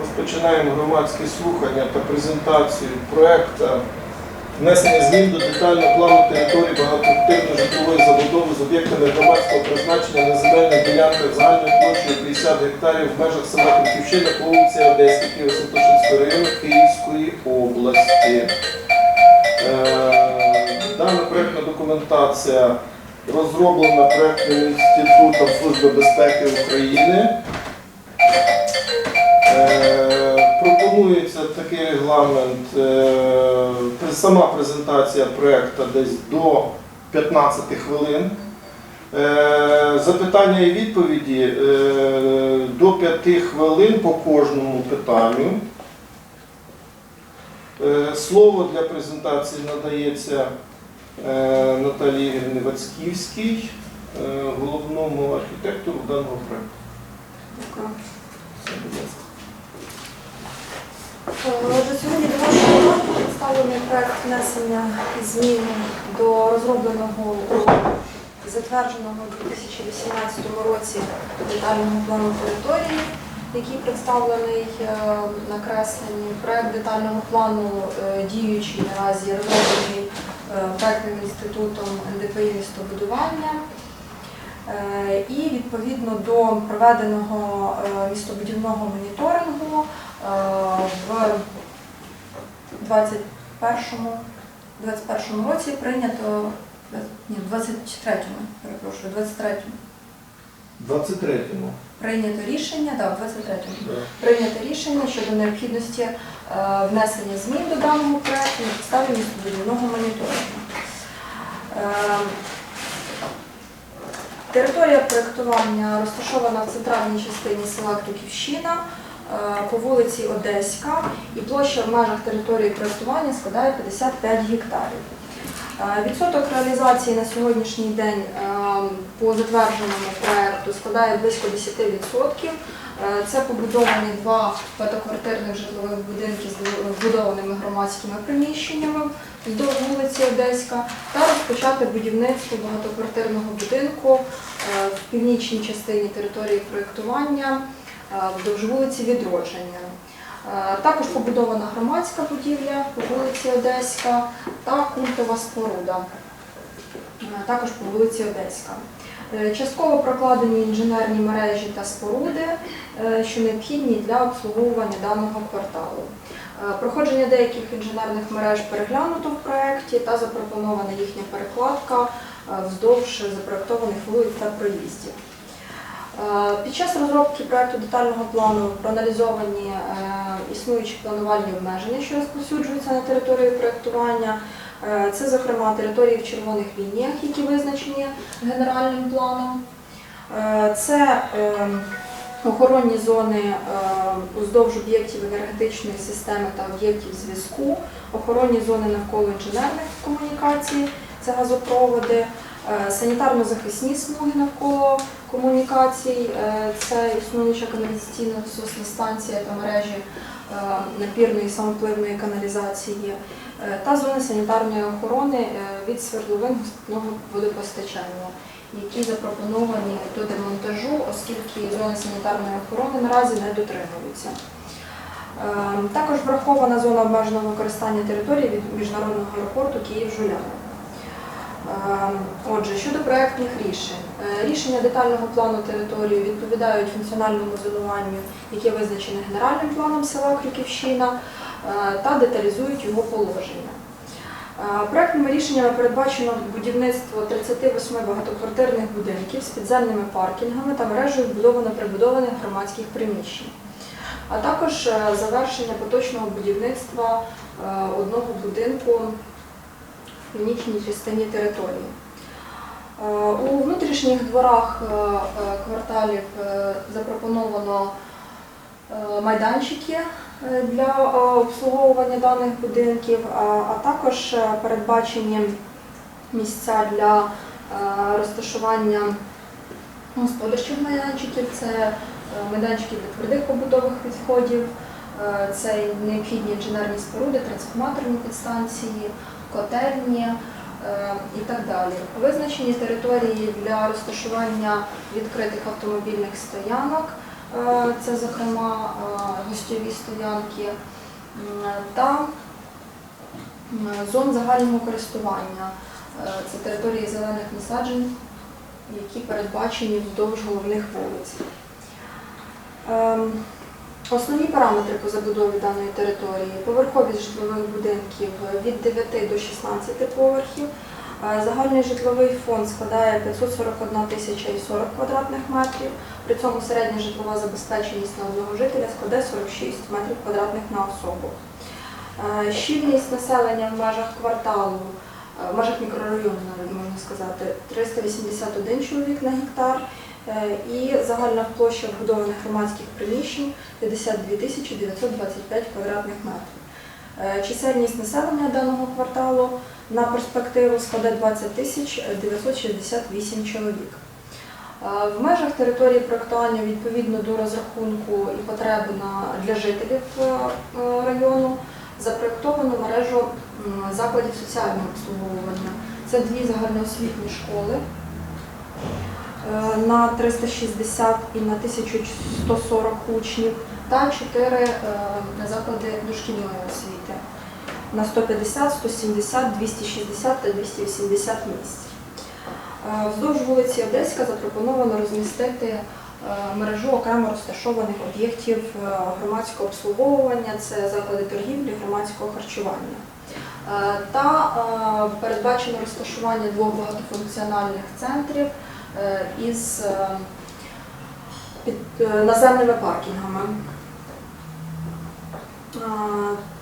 розпочинаємо громадські слухання та презентацію проекту внесення змін до детального плану території багатоквартирної житлової забудови з об'єктами громадського призначення на земельних ділянках загальною площею 50 гектарів в межах села Криківщина по вулиці Одеській Києво-Святошинського району Київської області. Е, Дана проектна документація розроблена проектним інститутом Служби безпеки України. Пропонується такий регламент, е, сама презентація проекту десь до 15 хвилин. Е, Запитання і відповіді е, до 5 хвилин по кожному питанню. Слово для презентації надається Наталії Ігорівні е, головному архітектору даного проекту. Дякую. Все, будь ласка. Отже, сьогодні до вашої уваги представлений проект внесення змін до розробленого затвердженого у 2018 році детального плану території, який представлений е, на кресленні. Проект детального плану е, діючий наразі розроблений е, проектним інститутом НДПІ містобудування. Е, І відповідно до проведеного е, містобудівного моніторингу е, в 21 21 році прийнято ні, в 23-му, перепрошую, 23-му 23-му. прийнято рішення, да, 23-му Да. прийнято рішення щодо необхідності е, внесення змін до даного проекту на підставі містобудівного моніторингу. Е, Територія проєктування розташована в центральній частині села Крюківщина е, по вулиці Одеська і площа в межах території проєктування складає 55 гектарів. Е, Відсоток реалізації на сьогоднішній день е, по затвердженому проекту складає близько 10%. Е, Це побудовані два багатоквартирних житлових будинки з вбудованими громадськими приміщеннями вздовж вулиці Одеська та розпочати будівництво багатоквартирного будинку е, в північній частині території проєктування е, вздовж вулиці Відродження. Е, Також побудована громадська будівля по вулиці Одеська та культова споруда, також по вулиці Одеська. Частково прокладені інженерні мережі та споруди, що необхідні для обслуговування даного кварталу. Е, Проходження деяких інженерних мереж переглянуто в проєкті та запропонована їхня перекладка е, вздовж запроектованих вулиць та проїздів. Е, Під час розробки проекту детального плану проаналізовані існуючі планувальні обмеження, що розповсюджуються на території проєктування. Це, зокрема, території в червоних лініях, які визначені генеральним планом. Це е, охоронні зони е, уздовж об'єктів енергетичної системи та об'єктів зв'язку, охоронні зони навколо інженерних комунікацій, це газопроводи, е, санітарно-захисні смуги навколо комунікацій, е, це існуюча каналізаційна насосна станція та мережі напірної самопливної каналізації та зони санітарної охорони від свердловин водопостачання, які запропоновані до демонтажу, оскільки зони санітарної охорони наразі не дотримуються. Е, Також врахована зона обмеженого використання території від міжнародного аеропорту Київ-Жуляни. Е, Отже, щодо проектних рішень. Е, Рішення детального плану території відповідають функціональному зонуванню, яке визначене генеральним планом села Крюківщина, е, та деталізують його положення. Е, Проектними рішеннями передбачено будівництво 38 багатоквартирних будинків з підземними паркінгами та мережею вбудовано-прибудованих громадських приміщень, а також е, завершення поточного будівництва е, одного будинку в північній частині території. У внутрішніх дворах кварталів запропоновано майданчики для е, обслуговування даних будинків, а також е, передбачені місця для е, розташування господарчих майданчиків, це е, майданчики для твердих побутових відходів, е, це необхідні інженерні споруди, трансформаторні підстанції, котельні е, і так далі. Визначені території для розташування відкритих автомобільних стоянок. Е, Це, зокрема, е, гостьові стоянки та зон загального користування. Е, Це території зелених насаджень, які передбачені вздовж головних вулиць. Ем, Основні параметри по забудові даної території поверховість житлових будинків від 9 до 16 поверхів. Е, Загальний житловий фонд складає 541 тисяча і 40 квадратних метрів. При цьому середня житлова забезпеченість на одного жителя складе 46 метрів квадратних на особу. Е, Щільність населення в межах кварталу, е, в межах мікрорайону, навіть можна сказати, 381 чоловік на гектар. І загальна площа вбудованих громадських приміщень 52 тисячі 925 квадратних метрів. Чисельність населення даного кварталу на перспективу складе 20 тисяч 968 чоловік. Е, В межах території проектування відповідно до розрахунку і потреби для жителів е, е, району запроектовано мережу закладів соціального обслуговування. Це дві загальноосвітні школи на 360 і на 1140 учнів та 4 заклади дошкільної освіти на 150, 170, 260 та 280 місць. Е, Вздовж вулиці Одеська запропоновано розмістити е, мережу окремо розташованих об'єктів е, громадського обслуговування, це заклади торгівлі, громадського харчування. Та передбачено розташування двох багатофункціональних центрів із наземними паркінгами.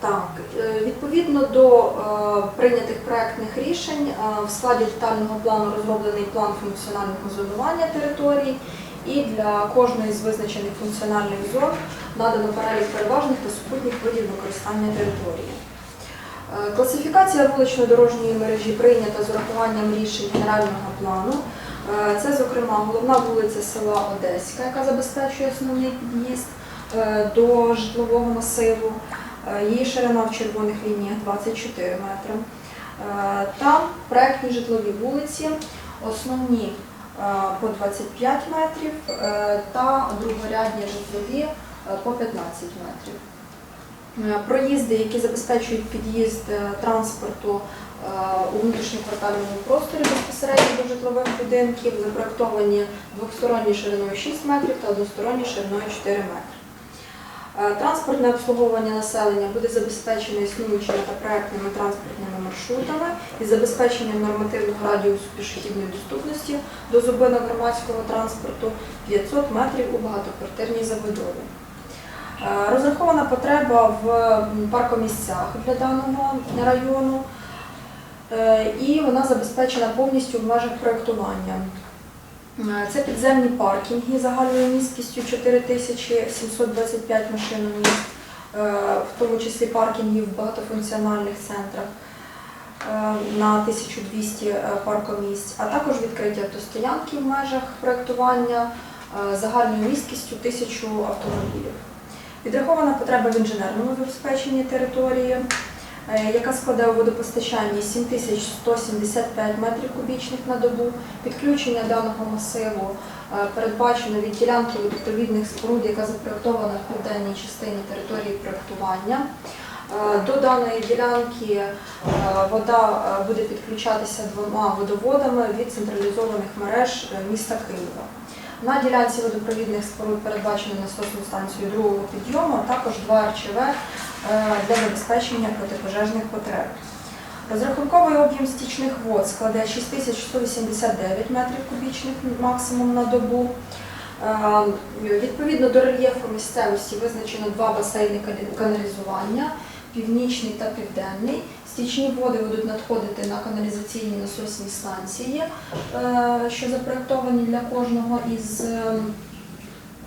Так, е, відповідно до е, прийнятих проектних рішень е, в складі детального плану розроблений план функціонального зонування територій і для кожної з визначених функціональних зон надано перелік переважних та супутніх видів використання території. Класифікація вулично-дорожньої мережі прийнята з урахуванням рішень генерального плану. Це, зокрема, головна вулиця села Одеська, яка забезпечує основний під'їзд до житлового масиву. Е, Її ширина в червоних лініях 24 метри. Е, Там проектні житлові вулиці, основні е, по 25 метрів е, та другорядні житлові е, по 15 метрів. Е, Проїзди, які забезпечують під'їзд е, транспорту е, у внутрішньоквартальному просторі безпосередньо до житлових будинків, запроектовані двосторонні шириною 6 метрів та односторонні шириною 4 метри. Е, Транспортне обслуговування населення буде забезпечено існуючими та проектними транспортними маршрутами із забезпеченням нормативного радіусу пішохідної доступності до зупинок громадського транспорту 500 метрів у багатоквартирній забудові. Е, Розрахована потреба в паркомісцях для даного району, е, і вона забезпечена повністю в межах проєктування. Е, Це підземні паркінги загальною місткістю 4725 машиноміст, е, в тому числі паркінгів в багатофункціональних центрах е, на 1200 паркомісць, а також відкриті автостоянки в межах проєктування загальною місткістю 1000 автомобілів. Відрахована потреба в інженерному забезпеченні території, яка складе у водопостачанні 7175 метрів кубічних на добу. Підключення даного масиву е, передбачено від ділянки водопровідних споруд, яка запроектована в південній частині території проектування. Е, До даної ділянки е, вода е, буде підключатися двома водоводами від централізованих мереж е, міста Києва. На ділянці водопровідних споруд передбачено насосну станцію другого підйому, а також два РЧВ е, для забезпечення протипожежних потреб. Розрахунковий об'єм стічних вод складе 6189 метрів кубічних максимум на добу. Е, Відповідно до рельєфу місцевості визначено два басейни каналізування північний та південний. Стічні води будуть надходити на каналізаційні насосні станції, е, що запроектовані для кожного із ем,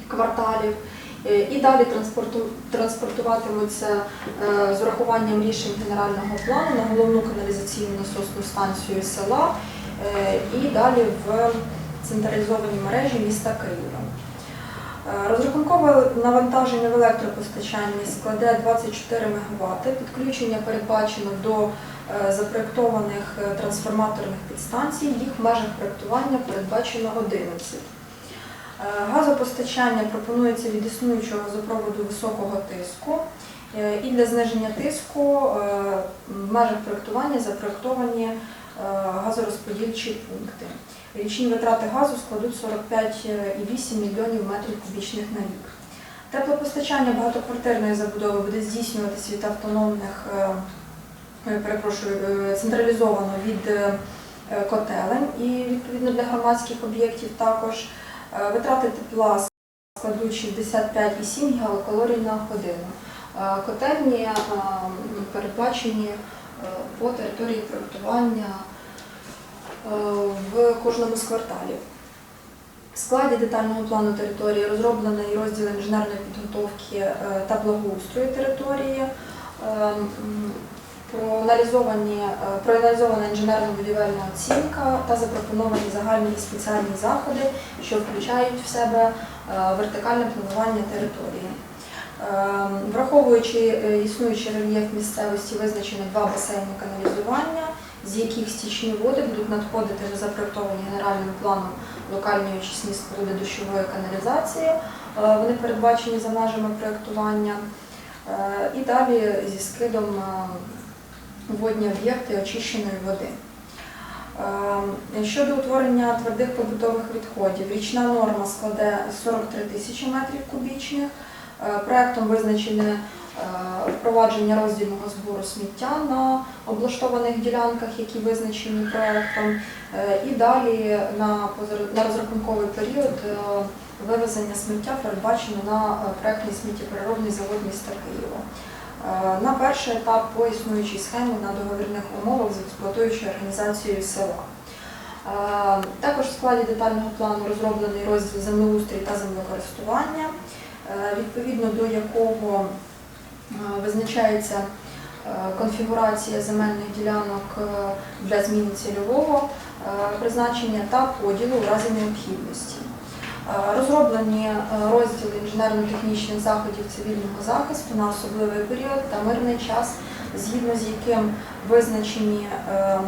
кварталів. Е, І далі транспорту- транспортуватимуться е, з урахуванням рішень генерального плану на головну каналізаційну насосну станцію села е, і далі в централізовані мережі міста Києва. Розрахункове навантаження в електропостачанні складе 24 МВт. Підключення передбачено до запроєктованих трансформаторних підстанцій. Їх в межах проєктування передбачено 11. Е, Газопостачання пропонується від існуючого газопроводу високого тиску. Е, І для зниження тиску е, в межах проєктування запроєктовані газорозподільчі пункти. Річні витрати газу складуть 45,8 мільйонів метрів кубічних на рік. Теплопостачання багатоквартирної забудови буде здійснюватися від автономних, перепрошую, централізовано від котелень і відповідно для громадських об'єктів також. Е, Витрати тепла складуть 65,7 гігакалорій на годину. Е, Котельні е, передбачені по території проєктування в кожному з кварталів. В складі детального плану території розроблений розділ інженерної підготовки та благоустрою території. Проаналізовані, е, проаналізована інженерно-будівельна оцінка та запропоновані загальні і спеціальні заходи, що включають в себе е, вертикальне планування території. Е, Враховуючи е, існуючий рельєф місцевості, визначено два басейни каналізування, з яких стічні води будуть надходити в запроектовані генеральним планом локальні очисні споруди дощової каналізації. Вони передбачені за межами проєктування. І далі зі скидом водні об'єкти очищеної води. Е, Щодо утворення твердих побутових відходів, річна норма складе 43 тисячі метрів кубічних. Е, Проектом визначене е, впровадження роздільного збору сміття на облаштованих ділянках, які визначені проектом. Е, І далі на, розрахунковий період вивезення сміття передбачено на проектний сміттєпереробний завод міста Києва. Е, На перший етап по існуючій схемі на договірних умовах з експлуатуючою організацією села. Е, Також в складі детального плану розроблений розділ землеустрій та землекористування, е, відповідно до якого визначається конфігурація земельних ділянок для зміни цільового призначення та поділу у разі необхідності. Е, Розроблені е, розділи інженерно-технічних заходів цивільного захисту на особливий період та мирний час, згідно з яким визначені е,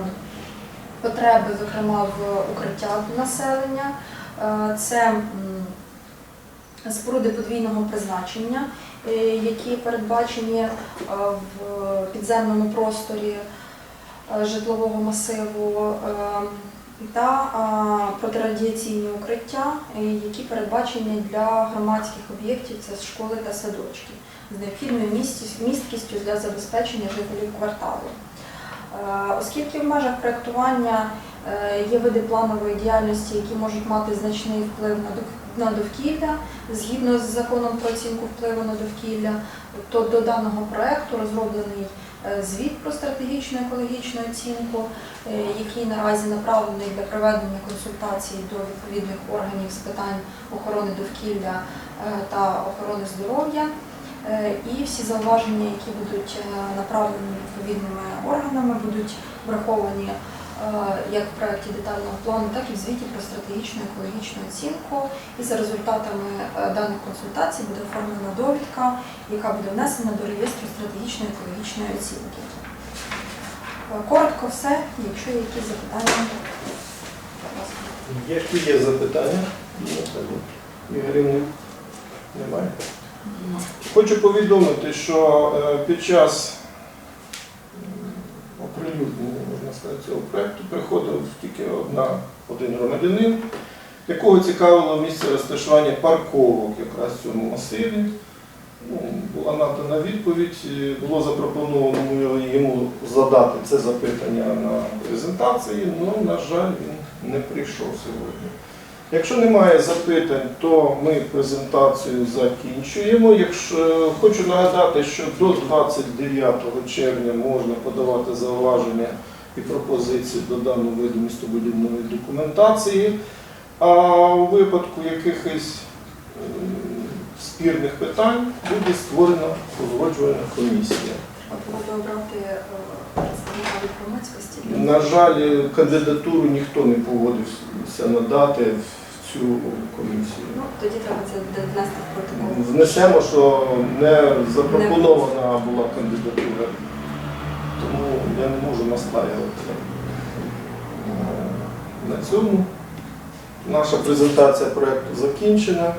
потреби, зокрема в укриттях населення. Е, Це споруди подвійного призначення, які передбачені в підземному просторі житлового масиву, е, та протирадіаційні укриття, е, які передбачені для громадських об'єктів, це школи та садочки, з необхідною місткістю для забезпечення жителів кварталу. Е, Оскільки в межах проєктування е, є види планової діяльності, які можуть мати значний вплив на дов- на довкілля, згідно з законом про оцінку впливу на довкілля, то до даного проєкту розроблений звіт про стратегічну екологічну оцінку, е, який наразі направлений для проведення консультацій до відповідних органів з питань охорони довкілля е, та охорони здоров'я. Е, І всі зауваження, які будуть е, направлені відповідними органами, будуть враховані е, як в проєкті детального плану, так і в звіті про стратегічну екологічну оцінку. І за результатами е, даних консультацій буде оформлена довідка, яка буде внесена до реєстру стратегічної екологічної оцінки. Е, Коротко все, якщо є якісь запитання. будь ласка. Які є запитання? Ігорівни? Немає. Хочу повідомити, що е, під час один громадянин, якого цікавило місце розташування парковок якраз в цьому масиві. Ну, була надана відповідь, було запропоновано йому задати це запитання на презентації, але, на жаль, він не прийшов сьогодні. Якщо немає запитань, то ми презентацію закінчуємо. Якщо хочу нагадати, що до 29 червня можна подавати зауваження і пропозиції до даного виду містобудівної документації. А у випадку якихось спірних питань буде створена узгоджувальна комісія. Е. На жаль, кандидатуру ніхто не погодився надати в цю комісію. Ну, тоді треба це внести в протокол. Внесемо, що не запропонована була кандидатура, тому я не можу настаювати Е, на цьому. Наша презентація проєкту закінчена.